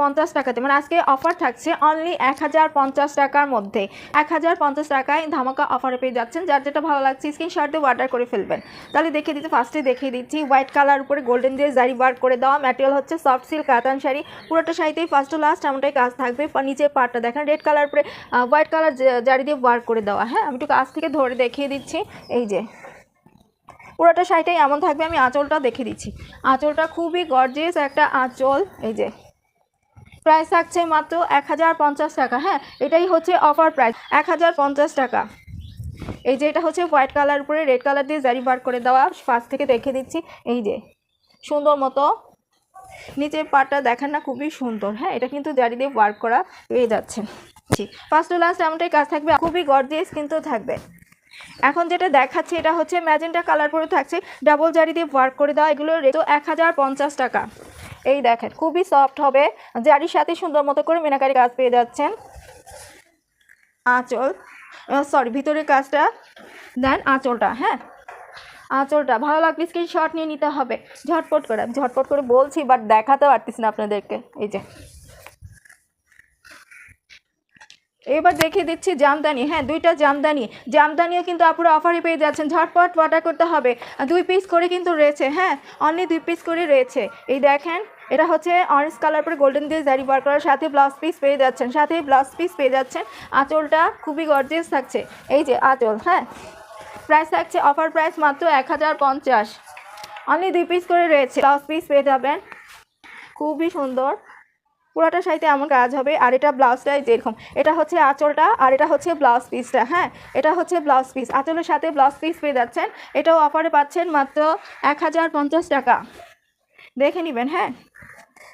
পঞ্চাশ টাকাতে। মানে আজকে অফার থাকছে অনলি এক হাজার পঞ্চাশ টাকার মধ্যে। এক হাজার পঞ্চাশ টাকায় ধামাকা অফারে পেয়ে যাচ্ছেন। যার যেটা ভালো লাগছে স্ক্রিনশট দিয়ে অর্ডার করে ফেলবেন। তাহলে দেখিয়ে দিচ্ছি ফার্স্টে দেখিয়ে দিচ্ছি হোয়াইট কালার উপরে গোল্ডেন দিয়ে জারি ওয়ার্ক করে দেওয়া। ম্যাটেরিয়াল হচ্ছে সফট সিল্ক কাতান শাড়ি। পুরোটা শাড়িতেই ফার্স্ট টু লাস্ট এমনটাই কাজ থাকবে। নিচের পার্টটা দেখেন রেড কালার উপরে হোয়াইট কালার জারি দিয়ে ওয়ার্ক করে দেওয়া। হ্যাঁ আমি একটু কাছ থেকে ধরে দেখিয়ে দিচ্ছি। এই যে, পুরোটা শাড়িটাই এমন থাকবে, আমি আঁচলটা দেখে দিচ্ছি। আঁচলটা খুবই গর্জিয়াস একটা আঁচল। এই যে প্রাইস থাকছে মাত্র এক হাজার পঞ্চাশ টাকা। হ্যাঁ এটাই হচ্ছে অফার প্রাইস এক হাজার পঞ্চাশ টাকা। এই যে এটা হচ্ছে হোয়াইট কালার উপরে রেড কালার দিয়ে জারি বার করে দেওয়া। ফার্স্ট থেকে দেখে দিচ্ছি, এই যে সুন্দর মতো। নিচের পাটটা দেখেন না, খুবই সুন্দর। হ্যাঁ এটা কিন্তু জারি দিয়ে ওয়ার্ক করা পেয়ে যাচ্ছে। ফার্স্ট টু লাস্ট এমনটাই কাজ থাকবে, খুবই গর্জিয়াস কিন্তু থাকবে। এখন যেটা দেখাচ্ছি, এটা হচ্ছে ম্যাজেন্টা কালার পরে থাকছে ডাবল জারি দিয়ে ওয়ার্ক করে দেওয়া এগুলোর রেট এক হাজার পঞ্চাশ টাকা। এই দেখেন, খুবই সফট হবে। জারির সাথে সুন্দর মতো করে মিনাকারি কাজ পেয়ে যাচ্ছেন। আঁচল সরি ভিতরের কাজটা, দেন আঁচলটা হ্যাঁ? আঁচলটা, ভালো লাগলে স্ক্রিনশট নিয়ে নিতে হবে। ঝটপট করে ঝটপট করে বলছি বাট দেখাতে পারতেছি না আপনাদেরকে। এই যে। এবার দেখিয়ে দিচ্ছি জামদানি। হ্যাঁ দুইটা জামদানি। জামদানিও কিন্তু আপুরা অফারে পেয়ে যাচ্ছেন। ঝটপট অর্ডার করতে হবে। দুই পিস করে কিন্তু রয়েছে হ্যাঁ? অনলি দুই পিস করে রয়েছে। এই দেখেন এটা হচ্ছে অরেঞ্জ কালার পরে গোল্ডেন দিয়ে জারি বার করার সাথে ব্লাউজ পিস পেয়ে যাচ্ছেন। সাথে ব্লাউজ পিস পেয়ে যাচ্ছেন। আঁচলটা খুবই গর্জিয়াস থাকছে। এই যে আঁচল হ্যাঁ? প্রাইস থাকছে অফার প্রাইস মাত্র এক হাজার পঞ্চাশ। অনলি দুই পিস করে রয়েছে। ব্লাউজ পিস পেয়ে যাবেন। খুবই সুন্দর। পুরোটা শাড়িতে এমন কাজ হবে। আর এটা ব্লাউজটাই যেরকম। এটা হচ্ছে আঁচলটা, আর এটা হচ্ছে ব্লাউজ পিসটা হ্যাঁ? এটা হচ্ছে ব্লাউজ পিস আঁচলের সাথে ব্লাউজ পিস পেয়ে যাচ্ছেন। এটাও অফারে পাচ্ছেন মাত্র এক হাজার পঞ্চাশ টাকা। দেখে নেবেন হ্যাঁ?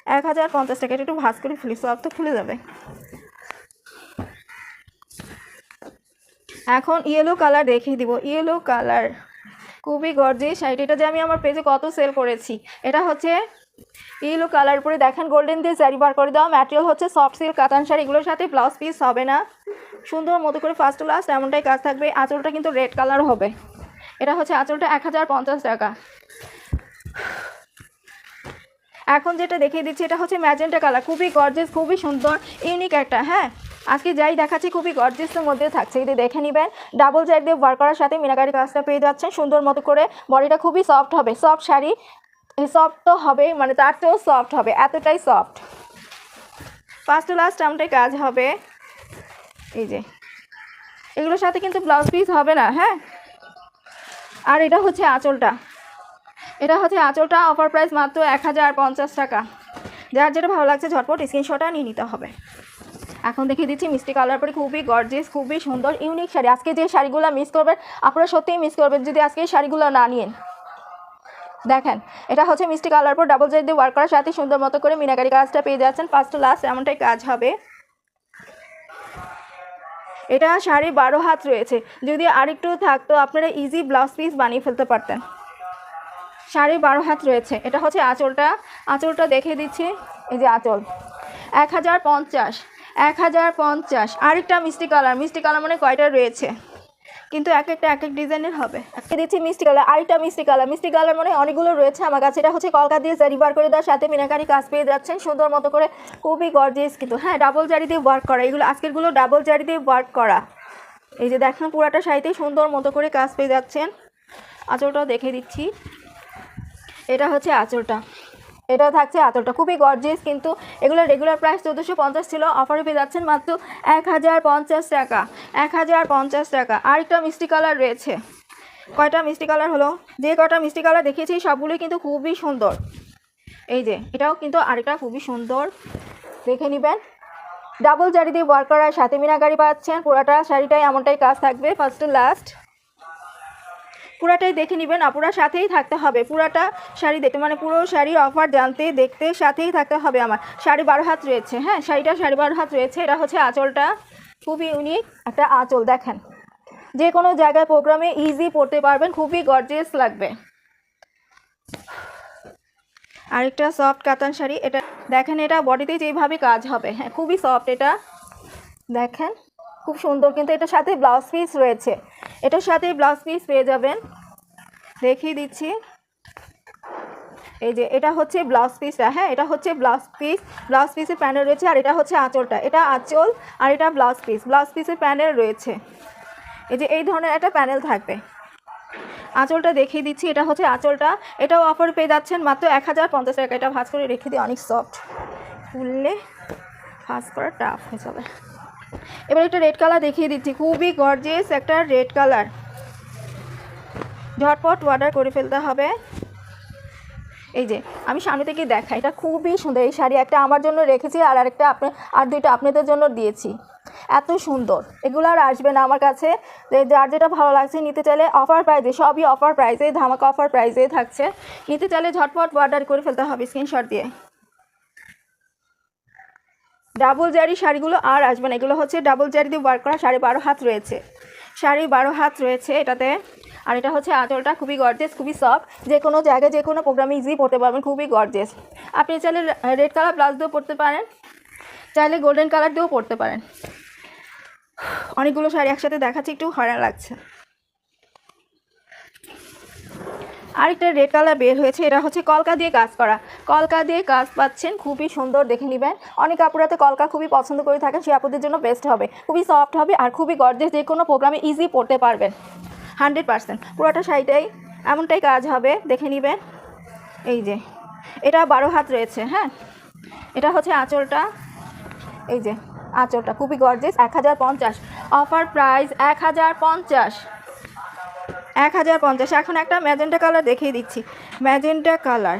এক হাজার পঞ্চাশ টাকা, এটা একটু ভাজ করে খুলি সব তো খুলে যাবে। এখন ইয়েলো কালার দেখিয়ে দিব। ইয়েলো কালার খুবই গর্জে শাড়িটা। যে আমি আমার পেজে কত সেল করেছি, এটা হচ্ছে ইয়েলো কালার উপরে দেখেন গোল্ডেন দিয়ে জারি বার করে দেওয়া। ম্যাটেরিয়াল হচ্ছে সফট সিল্ক কাতান শাড়ি, এগুলোর সাথে ব্লাউজ পিস হবে না। সুন্দর মতো করে ফার্স্ট টু লাস্ট এমনটাই কাজ থাকবে। আঁচলটা কিন্তু রেড কালার হবে। এটা হচ্ছে আঁচলটা এক হাজার পঞ্চাশ টাকা। এখন যেটা দেখিয়ে দিচ্ছি, এটা হচ্ছে ম্যাজেন্টা কালার। খুবই গর্জেস খুবই সুন্দর ইউনিক একটা হ্যাঁ? আজকে যাই দেখাচ্ছি, খুবই গর্জেসের মধ্যে থাকছে। এটি দেখে নেবেন। ডাবল জ্যাক দিয়ে ওয়ার করার সাথে মিনাকারি কাজটা পেয়ে যাচ্ছেন, সুন্দর মতো করে। বডিটা খুবই সফট হবে সফট শাড়ি। সফট তো হবে মানে তার চেয়েও সফট হবে, এতটাই সফট ফার্স্ট টু লাস্ট আমটাই কাজ হবে, এই যে। এগুলোর সাথে কিন্তু ব্লাউজ পিস হবে না হ্যাঁ? আর এটা হচ্ছে আঁচলটা। এটা হচ্ছে আঁচলটা অফার প্রাইস মাত্র এক হাজার পঞ্চাশ টাকা। যার যেটা ভালো লাগছে ঝটপট স্ক্রিনশটটা নিয়ে নিতে হবে। এখন দেখিয়ে দিচ্ছি মিষ্টি কালার পরে খুবই গর্জিয়াস খুবই সুন্দর ইউনিক শাড়ি। আজকে যে শাড়িগুলো মিস করবেন, আপনারা সত্যিই মিস করবেন। যদি আজকে এই শাড়িগুলো না নিয়েন, দেখেন, এটা হচ্ছে মিষ্টি কালার পর ডাবল জারি দিয়ে ওয়ার্ক করার সাথে সুন্দর মতো করে মিনাকারি কাজটা পেয়ে যাচ্ছেন। ফার্স্ট লাস্ট এমনটাই কাজ হবে। এটা শাড়ি বারো হাত রয়েছে। যদি আরেকটু থাকতো, আপনারা ইজি ব্লাউজ পিস বানিয়ে ফেলতে পারতেন। শাড়ি বারো হাত রয়েছে। এটা হচ্ছে আঁচলটা। আঁচলটা দেখে দিচ্ছি। এই যে আঁচল। এক হাজার পঞ্চাশ। এক হাজার পঞ্চাশ। আরেকটা মিষ্টি কালার। মিষ্টি কালার মানে কয়টা রয়েছে? কিন্তু এক একটা এক এক ডিজাইনের হবে। একটা দিচ্ছি মিষ্টি কালার। আরেকটা মিষ্টি কালার। মিষ্টি কালার মানে অনেকগুলো রয়েছে আমার কাছে। এটা হচ্ছে কলকা দিয়ে জারি বার করে দেওয়ার সাথে মিনাকারি কাজ পেয়ে যাচ্ছেন। সুন্দর মতো করে খুবই গর্জিয়াস কিন্তু। হ্যাঁ ডাবল জারি দিয়ে ওয়ার্ক করা। এগুলো আজকেরগুলো ডাবল জারি দিয়ে ওয়ার্ক করা। এই যে দেখেন পুরাটা শাড়িতে সুন্দর মতো করে কাজ পেয়ে যাচ্ছেন। আঁচলটাও দেখে দিচ্ছি। এটা হচ্ছে আঁচলটা। এটা থাকছে আঁচলটা। খুবই গর্জিয়াস কিন্তু এগুলো রেগুলার প্রাইস চোদ্দোশো পঞ্চাশ ছিল। অফারে পেয়ে যাচ্ছেন মাত্র এক হাজার পঞ্চাশ টাকা। এক হাজার পঞ্চাশ টাকা। আরেকটা মিষ্টি কালার রয়েছে। কয়টা মিষ্টি কালার হলো? যে কয়টা মিষ্টি কালার দেখিয়েছি, সবগুলোই কিন্তু খুবই সুন্দর। এই যে, এটাও কিন্তু আরেকটা খুবই সুন্দর। দেখে নেবেন। ডাবল জারি দিয়ে ওয়ার্ক করার সাথে মিনাকারি পাচ্ছেন। পুরাটা শাড়িটাই এমনটাই কাজ থাকবে। ফার্স্ট টু লাস্ট পুরাটাই দেখে নেবেন, আপুরা সাথেই থাকতে হবে। পুরাটা শাড়ি দেখতে মানে পুরো শাড়ির অফার জানতে, দেখতে সাথেই থাকতে হবে আমার। শাড়ি বারো হাত রয়েছে হ্যাঁ? শাড়িটা শাড়ি বারো হাত রয়েছে, এটা হচ্ছে আঁচলটা। খুবই ইউনিক একটা আঁচল, দেখেন। যে কোনো জায়গায় প্রোগ্রামে ইজি পড়তে পারবেন, খুবই গর্জিয়াস লাগবে। আরেকটা সফট কাতান শাড়ি, এটা দেখেন, এটা বডিতে যেভাবে কাজ হবে। হ্যাঁ খুবই সফট এটা। দেখেন, খুব সুন্দর, কিন্তু এটার সাথে ব্লাউজ পিস রয়েছে। এটার সাথে ব্লাউজ পিস পেয়ে যাবেন। দেখিয়ে দিচ্ছি। এই যে, এটা হচ্ছে ব্লাউজ পিসটা হ্যাঁ এটা হচ্ছে ব্লাউজ পিস ব্লাউজ পিসের প্যানেল রয়েছে, আর এটা হচ্ছে আঁচলটা। এটা আঁচল, আর এটা ব্লাউজ পিস ব্লাউজ পিসের প্যানেল রয়েছে। এই যে, এই ধরনের একটা প্যানেল থাকবে। আঁচলটা দেখিয়ে দিচ্ছি, এটা হচ্ছে আঁচলটা। এটাও অফার পেয়ে যাচ্ছেন মাত্র এক হাজার পঞ্চাশ টাকা। এটা ভাজ করে রেখে দিই, অনেক সফট খুললে ভাজ করা টাফ হয়ে যাবে। এবার একটা রেড কালার দেখিয়ে দিচ্ছি। খুবই গর্জিয়াস একটা রেড কালার ঝটপট অর্ডার করে ফেলতে হবে। এই যে, আমি সামনে থেকে দেখাই। এটা খুবই সুন্দর। এই শাড়ি একটা আমার জন্য রেখেছি আর আরেকটা আপনি, আর দুইটা আপনাদের জন্য দিয়েছি। এত সুন্দর। এগুলো আর আসবে না আমার কাছে। যার যেটা ভালো লাগছে নিতে চাইলে অফার প্রাইজে সবই অফার প্রাইজে ধামাকা অফার প্রাইজে থাকছে। নিতে চাইলে ঝটপট অর্ডার করে ফেলতে হবে স্ক্রিনশট দিয়ে। ডাবল জারি শাড়িগুলো আর আসবে না। এগুলো হচ্ছে ডাবল জারি দিয়ে ওয়ার্ক করা সাড়ে বারো হাত রয়েছে। সাড়ে বারো হাত রয়েছে এটাতে। আর এটা হচ্ছে আঁচলটা খুবই গর্জেস খুবই সফট যে কোনো জায়গায় যে কোনো প্রোগ্রামে ইজি পড়তে পারবেন, খুবই গর্জেস আপনি চাইলে রেড কালার ব্লাউজ দিয়েও পড়তে পারেন। চাইলে গোল্ডেন কালার দিয়েও পড়তে পারেন। অনেকগুলো শাড়ি একসাথে দেখাচ্ছে, একটু হয়রান লাগছে। আরেকটা রেড কালার বের হয়েছে, এটা হচ্ছে কলকা দিয়ে কাজ করা। কলকা দিয়ে কাজ পাচ্ছেন, খুবই সুন্দর দেখে নেবেন। অনেক আপুরাতে কলকা খুবই পছন্দ করে থাকেন সে আপুদের জন্য বেস্ট হবে। খুবই সফট হবে আর খুবই গর্জেস যে কোনো প্রোগ্রামে ইজি পড়তে পারবেন। হান্ড্রেড পার্সেন্ট পুরোটা শাড়িটাই এমনটাই কাজ হবে, দেখে নেবেন। এই যে, এটা বারো হাত রয়েছে হ্যাঁ? এটা হচ্ছে আঁচলটা। এই যে, আঁচলটা খুবই গর্জেস এক হাজার পঞ্চাশ। অফার প্রাইস এক হাজার পঞ্চাশ। এক হাজার পঞ্চাশ। এখন একটা ম্যাজেন্টা কালার দেখিয়ে দিচ্ছি। Magenta colour.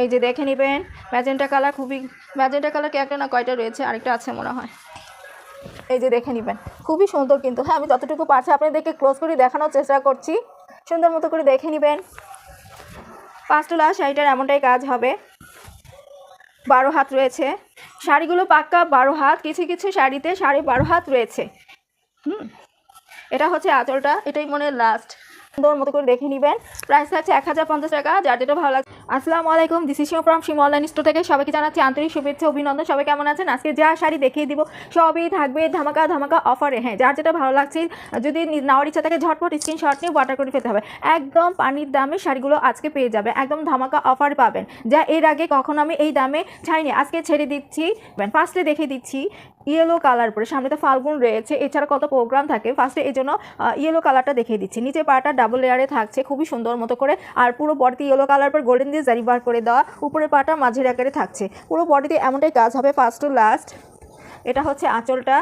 এই যে দেখে নেবেন, ম্যাজেন্টা কালার খুবই, ম্যাজেন্টা কালার একটা না কয়টা রয়েছে? আরেকটা আছে মনে হয়। এই যে দেখে নেবেন, খুবই সুন্দর কিন্তু। হ্যাঁ আমি যতটুকু পারছি আপনাদেরকে ক্লোজ করে দেখানোর চেষ্টা করছি। সুন্দর মতো করে দেখে নেবেন। পাঁচটোলা শাড়িটার এমনটাই কাজ হবে। বারো হাত রয়েছে। শাড়িগুলো পাক্কা বারো হাত, কিছু কিছু শাড়িতে সাড়ে বারো হাত রয়েছে। হুম। এটা হচ্ছে আঁচলটা, এটাই মনে লাস্ট সুন্দর মতো করে দেখে নেবেন। প্রাইস থাকছে এক হাজার পঞ্চাশ টাকা, যার যেটা ভালো লাগে আসসালামু আলাইকুম this is from Sim online store থেকে সবাইকে জানাচ্ছি আন্তরিক শুভেচ্ছা, অভিনন্দন। সবাই কেমন আছেন? আজকে যা শাড়ি দেখিয়ে দিব, সবই থাকবে ধামাকা ধামাকা অফারে হ্যাঁ যার যেটা ভালো লাগছে, যদি নেওয়ার ইচ্ছা থাকে ঝটপট স্ক্রিনশট নিয়ে অর্ডার করে ফেলতে হবে। একদম পানির দামে শাড়িগুলো আজকে পেয়ে যাবে, একদম ধামাকা অফার পাবেন। যা এর আগে কখনো আমি এই দামে ছাইনি। আজকে ছেড়ে দিচ্ছি ফার্স্টে দেখে দিচ্ছি ইয়েলো কালার পরে সামনে তো ফাল্গুন রয়েছে। এছাড়া কত প্রোগ্রাম থাকে? ফার্স্টে এই জন্য ইয়েলো কালারটা দেখিয়ে দিচ্ছি। নিচে পাটা ডাবল লেয়ারে থাকছে, খুবই সুন্দর মতো করে। আর পুরো বডিতে ইয়েলো কালার পর গোল্ডেন দিয়ে জারি বার করে দেওয়া। উপরে পাটা মাঝের আকারে থাকছে। পুরো বডিতে এমনটাই কাজ হবে ফার্স্ট টু লাস্ট এটা হচ্ছে আঁচলটা।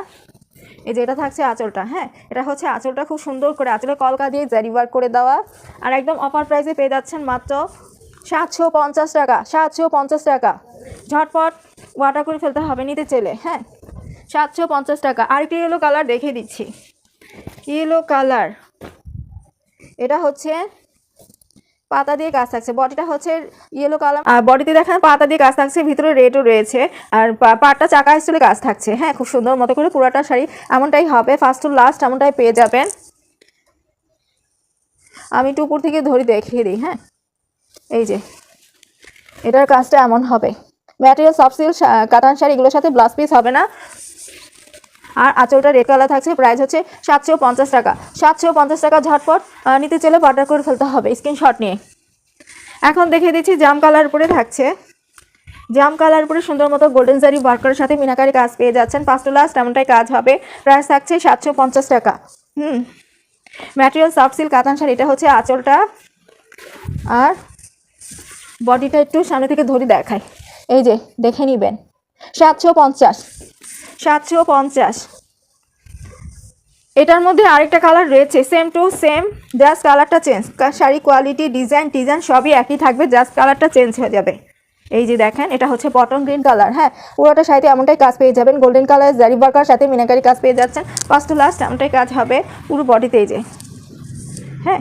এই যে এটা থাকছে আঁচলটা হ্যাঁ? এটা হচ্ছে আঁচলটা খুব সুন্দর করে আঁচলে কলকা দিয়ে জারি বার করে দেওয়া। আর একদম অফার প্রাইসে পেয়ে যাচ্ছেন মাত্র সাতশো পঞ্চাশ টাকা, সাতশো পঞ্চাশ টাকা। ঝটপট ওয়াটার করে ফেলতে হবে নিতে চেলে হ্যাঁ? সাতশো পঞ্চাশ টাকা। আরেকটি ইয়েলো কালার দেখে দিচ্ছি। ইয়েলো কালার এটা হচ্ছে পাতা দিয়ে কাজ থাকছে। বডিটা হচ্ছে ইয়েলো কালার আর বডিতে দেখেন পাতা দিয়ে কাজ থাকছে, ভিতরে রেডও রয়েছে, আর পাটটা চাকা স্টলে কাজ থাকছে। হ্যাঁ খুব সুন্দর মতো করে পুরাটা শাড়ি এমনটাই হবে ফার্স্ট টু লাস্ট এমনটাই পেয়ে যাবেন। আমি একটু উপর থেকে ধরি দেখিয়ে দিই হ্যাঁ। এই যে, এটার কাজটা এমন হবে। ম্যাটেরিয়াল সফট সিল্ক কাতান শাড়ি, এগুলোর সাথে ব্লাউজ পিস হবে না। আর আঁচলটা রেড কালার থাকছে? প্রাইস হচ্ছে সাতশো পঞ্চাশ টাকা। সাতশো পঞ্চাশ টাকা ঝটপট নিতে চাইলে অর্ডার করে ফেলতে হবে স্ক্রিনশট নিয়ে। এখন দেখে দিচ্ছি জাম কালার উপরে থাকছে। জাম কালার উপরে সুন্দর মতো গোল্ডেন জারি ওয়ার্কারের সাথে মিনাকারি কাজ পেয়ে যাচ্ছেন। ফার্স্ট টু লাস্ট এমনটাই কাজ হবে। প্রাইস থাকছে সাতশো পঞ্চাশ টাকা। হুম। ম্যাটেরিয়াল সফট সিল্ক কাতান শাড়ি, এটা হচ্ছে আঁচলটা। আর বডিটা একটু সামনে থেকে ধরে দেখায় এই যে, দেখে নিবেন। সাতশো পঞ্চাশ। সাতশো পঞ্চাশ। এটার মধ্যে আরেকটা কালার রয়েছে সেম টু সেম জাস্ট কালারটা change sari quality design design সবই একই থাকবে জাস্ট কালারটা চেঞ্জ হয়ে যাবে। এই যে দেখেন, এটা হচ্ছে বটন গ্রিন কালার হ্যাঁ? পুরোটা শাড়িতে এমনটাই কাজ পেয়ে যাবেন। গোল্ডেন কালার জারি বার্কার সাথে মিনাকারি কাজ পেয়ে যাচ্ছেন। ফার্স্ট টু লাস্ট এমনটাই কাজ হবে পুরো বডিতে এই যে। হ্যাঁ?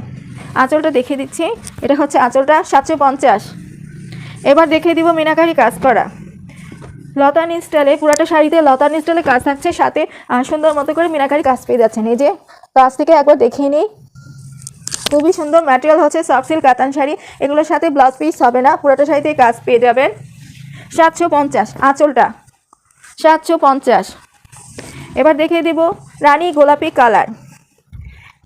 আঁচলটা দেখিয়ে দিচ্ছি। এটা হচ্ছে আঁচলটা সাতশো পঞ্চাশ। এবার দেখিয়ে দিব মিনাকারি কাজ করা। লতান স্টাইলে পুরাটা শাড়িতে লতান স্টাইলে কাজ থাকছে, সাথে সুন্দর মতো করে মিনাকারি কাজ পেয়ে যাচ্ছেন। এই যে, কাজ থেকে একবার দেখিয়ে নিই। খুবই সুন্দর ম্যাটেরিয়াল হচ্ছে সফট সিল্ক কাতান শাড়ি। এগুলোর সাথে ব্লাউজ পিস হবে না, পুরাটা শাড়িতে কাজ পেয়ে যাবেন। সাতশো পঞ্চাশ, আঁচলটা। সাতশো পঞ্চাশ। এবার দেখিয়ে দিব রানী গোলাপি কালার।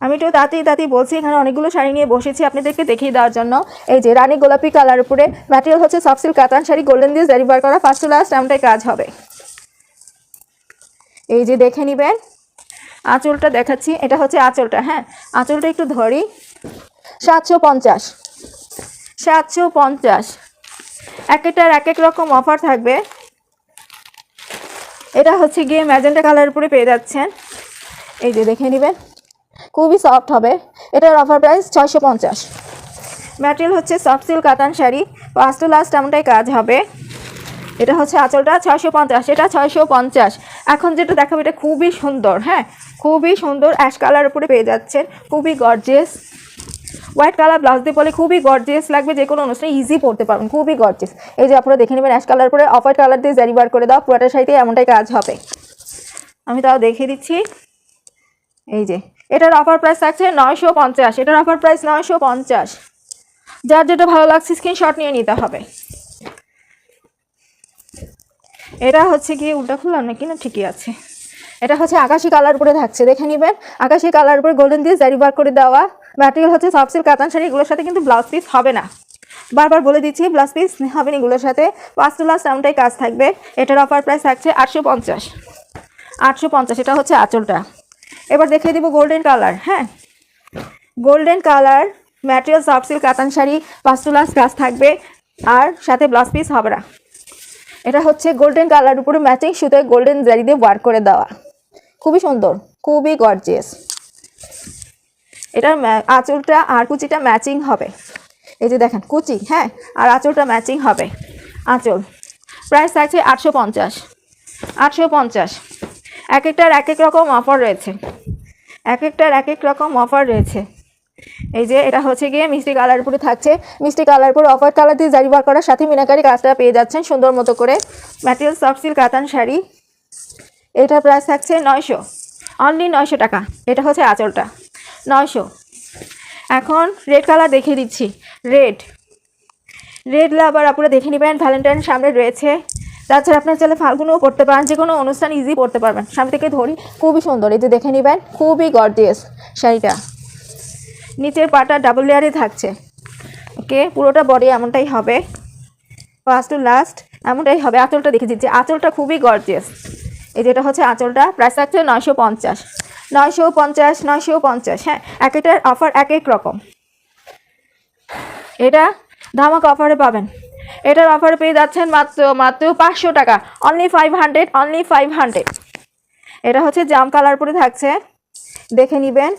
আমি একটু তাঁতি তাঁতি বলছি, এখানে অনেকগুলো শাড়ি নিয়ে বসেছি আপনাদেরকে দেখিয়ে দেওয়ার জন্য। এই যে রানী গোলাপি কালার উপরে ম্যাটেরিয়াল হচ্ছে সফট সিল্ক কাতান শাড়ি গোল্ডেন দিয়ে বার করা। ফার্স্ট টু লাস্ট এমনটাই কাজ হবে। এই যে দেখে নেবেন, আঁচলটা দেখাচ্ছি। এটা হচ্ছে আঁচলটা হ্যাঁ। আঁচলটা একটু ধরি। সাতশো পঞ্চাশ। সাতশো পঞ্চাশ। এক একটার এক এক রকম অফার থাকবে। এটা হচ্ছে গিয়ে ম্যাজেন্টা কালার উপরে পেয়ে যাচ্ছেন। এই যে দেখে নেবেন। খুবই সফট হবে। এটার অফার প্রাইস ছয়শো পঞ্চাশ। ম্যাটেরিয়াল হচ্ছে সফট সিল্ক কাতান শাড়ি। ফার্স্ট টু লাস্ট এমনটাই কাজ হবে। এটা হচ্ছে আঁচলটা ছয়শো পঞ্চাশ, এটা ছয়শো পঞ্চাশ। এখন যেটা দেখাবো, এটা খুবই সুন্দর হ্যাঁ? খুবই সুন্দর অ্যাশ কালার উপরে পেয়ে যাচ্ছেন। খুবই গর্জেস হোয়াইট কালার ব্লাউজ দিয়ে পরে খুবই গর্জিয়াস লাগবে, যে কোনো অনুষ্ঠানে ইজি পড়তে পারবেন, খুবই গর্জিয়াস এই যে আপনারা দেখে নেবেন অ্যাশ কালার পরে অফ হোয়াইট কালার দিয়ে জারি করে দাও, পুরোটা শাড়িতে এমনটাই কাজ হবে। আমি তাও দেখিয়ে দিচ্ছি। এই যে এটার অফার প্রাইস থাকছে নয়শো পঞ্চাশ, এটার অফার প্রাইস নয়শো পঞ্চাশ। যার যেটা ভালো লাগছে স্ক্রিনশট নিয়ে নিতে হবে। এটা হচ্ছে গিয়ে উল্টা খুললাম নাকি না? ঠিকই আছে। এটা হচ্ছে আকাশি কালার করে থাকছে, দেখে নেবেন। আকাশি কালার উপরে গোল্ডেন দিয়ে জারি বার করে দেওয়া। ম্যাটেরিয়াল হচ্ছে সফট সিল্ক কাতান শাড়ি, এগুলোর সাথে কিন্তু ব্লাউজ পিস হবে না। বারবার বলে দিচ্ছি ব্লাউজ পিস হবে না এগুলোর সাথে। পাঁচ টু লাস্ট এমনটাই কাজ থাকবে। এটার অফার প্রাইস থাকছে আটশো পঞ্চাশ। আটশো পঞ্চাশ, এটা হচ্ছে আঁচলটা। এবার দেখিয়ে দিব গোল্ডেন কালার হ্যাঁ? Golden colour material soft silk কাতান শাড়ি পাঁচ টু লাস্ট কাজ থাকবে। আর সাথে ব্লাউজ পিস হবে না। এটা হচ্ছে গোল্ডেন কালার উপরে ম্যাচিং সুতে গোল্ডেন জারি দিয়ে ওয়ার্ক করে দেওয়া। খুবই সুন্দর, খুবই গর্জিয়াস এটার আঁচলটা আর কুচিটা ম্যাচিং হবে। এই যে দেখেন, কুচি হ্যাঁ? আর আঁচলটা ম্যাচিং হবে। আঁচল। প্রাইস থাকছে আটশো পঞ্চাশ। আটশো পঞ্চাশ। এক একটার এক এক রকম অফার রয়েছে। এক একটার এক এক রকম অফার রয়েছে। এই যে এটা হচ্ছে গিয়ে মিষ্টি কালার উপরে থাকছে। মিষ্টি কালার উপরে অফার কালার দিয়ে জারি বার করার সাথে মিনাকারি কাজটা পেয়ে যাচ্ছেন সুন্দর মতো করে। ম্যাটেরিয়াল সফট সিল্ক কাতান শাড়ি। এটা প্রাইস থাকছে নয়শো। অনলি নয়শো টাকা। এটা হচ্ছে আঁচলটা। নয়শো। এখন রেড কালার দেখিয়ে দিচ্ছি। রেড রেড আবার আপনারা দেখে নেবেন। ভ্যালেন্টাইন সামনে রয়েছে। তাছাড়া আপনার চাইলে ফাল্গুনও পড়তে পারেন, যে কোনো অনুষ্ঠান ইজি পড়তে পারবেন। সামনে থেকে ধরি, খুবই সুন্দর, এই যে দেখে নেবেন, খুবই গর্জিয়াস শাড়িটা। নিচের পাটা ডাবল লেয়ারে থাকছে। ওকে, পুরোটা বডি এমনটাই হবে। ফার্স্ট টু লাস্ট এমনটাই হবে। আঁচলটা দেখে দিচ্ছি। আঁচলটা খুবই গর্জিয়াস এই যেটা হচ্ছে আঁচলটা, প্রাইস থাকছে নয়শো পঞ্চাশ। নয়শো পঞ্চাশ নয়শো পঞ্চাশ হ্যাঁ এক একটার অফার এক এক রকম। এটা ধামাক অফারে পাবেন। এটার অফারে পেয়ে যাচ্ছেন মাত্র মাত্র পাঁচশো টাকা। Only five hundred only five hundred এটা হচ্ছে জাম কালার পরে থাকছে। দেখে নেবেন।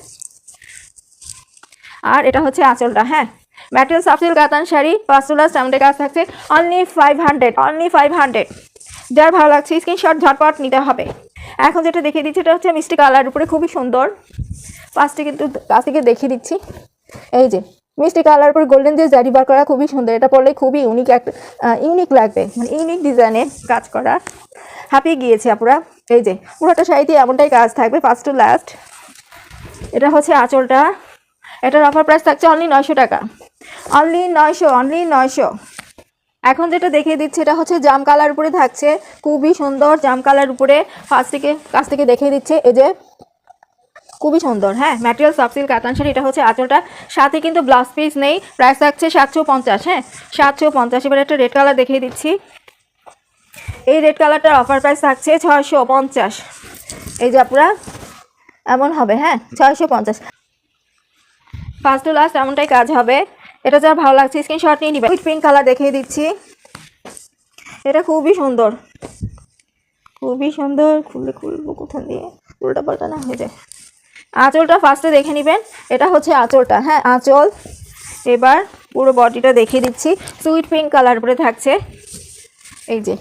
আর এটা হচ্ছে আঁচলটা হ্যাঁ। ম্যাটেরিয়াল সাফসিল কাতান শাড়ি পাঁচশোলা স্ট্যাম্পের কাজ থাকছে। Only five hundred only five hundred যার ভালো লাগছে স্ক্রিনশট ঝটপট নিতে হবে। এখন যেটা দেখিয়ে দিচ্ছি, এটা হচ্ছে মিষ্টি কালার উপরে খুবই সুন্দর। পাঁচটি কিন্তু কাছ থেকে দেখিয়ে দিচ্ছি। এই যে মিষ্টি কালার উপরে গোল্ডেন দিয়ে জারি বার করা খুবই সুন্দর। এটা পরলে খুবই ইউনিক একটা ইউনিক লাগবে। মানে ইউনিক ডিজাইনে কাজ করা। হাঁপিয়ে গিয়েছে আপনারা এই যে, পুরোটা শাড়িতে এমনটাই কাজ থাকবে ফার্স্ট টু লাস্ট এটা হচ্ছে আঁচলটা। এটার অফার প্রাইস থাকছে অনলি নয়শো টাকা। অনলি নয়শো অনলি নয়শো। এখন যেটা দেখিয়ে দিচ্ছে, এটা হচ্ছে জাম কালার উপরে থাকছে। খুবই সুন্দর জাম কালার উপরে। ফার্স্ট থেকে, কাছ থেকে দেখিয়ে দিচ্ছে। এই যে খুবই সুন্দর হ্যাঁ? ম্যাটেরিয়াল সফট কাতান শাড়ি, এটা হচ্ছে আঁচলটা। সাথে কিন্তু ব্লাউজ পিস নেই প্রাইস থাকছে সাতশো পঞ্চাশ হ্যাঁ? সাতশো পঞ্চাশ, এবার একটা রেড কালার দেখিয়ে দিচ্ছি। এই রেড কালারটার অফার প্রাইস থাকছে ছয়শো পঞ্চাশ। এই যে আপনারা এমন হবে হ্যাঁ? ছয়শো পঞ্চাশ। ফার্স্ট টু লাস্ট এমনটাই কাজ হবে। এটা যার ভালো লাগছে স্ক্রিনশট নিয়ে নিবে। পিঙ্ক কালার দেখিয়ে দিচ্ছি। এটা খুবই সুন্দর। খুবই সুন্দর খুললে খুলবো কোথা দিয়ে? উল্টা পাল্টা না হয়ে যায়। আঁচলটা ফার্স্টে দেখে নেবেন। এটা হচ্ছে আঁচলটা হ্যাঁ আঁচল। এবার পুরো বডিটা দেখিয়ে দিচ্ছি। সুইট পিঙ্ক কালার উপরে থাকছে। এই যে,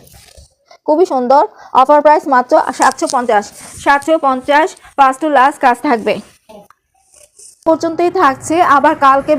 খুবই সুন্দর। অফার প্রাইস মাত্র সাতশো পঞ্চাশ। সাতশো পঞ্চাশ ফার্স্ট টু লাস্ট কাজ থাকবে। পর্যন্তই থাকছে। আবার কালকে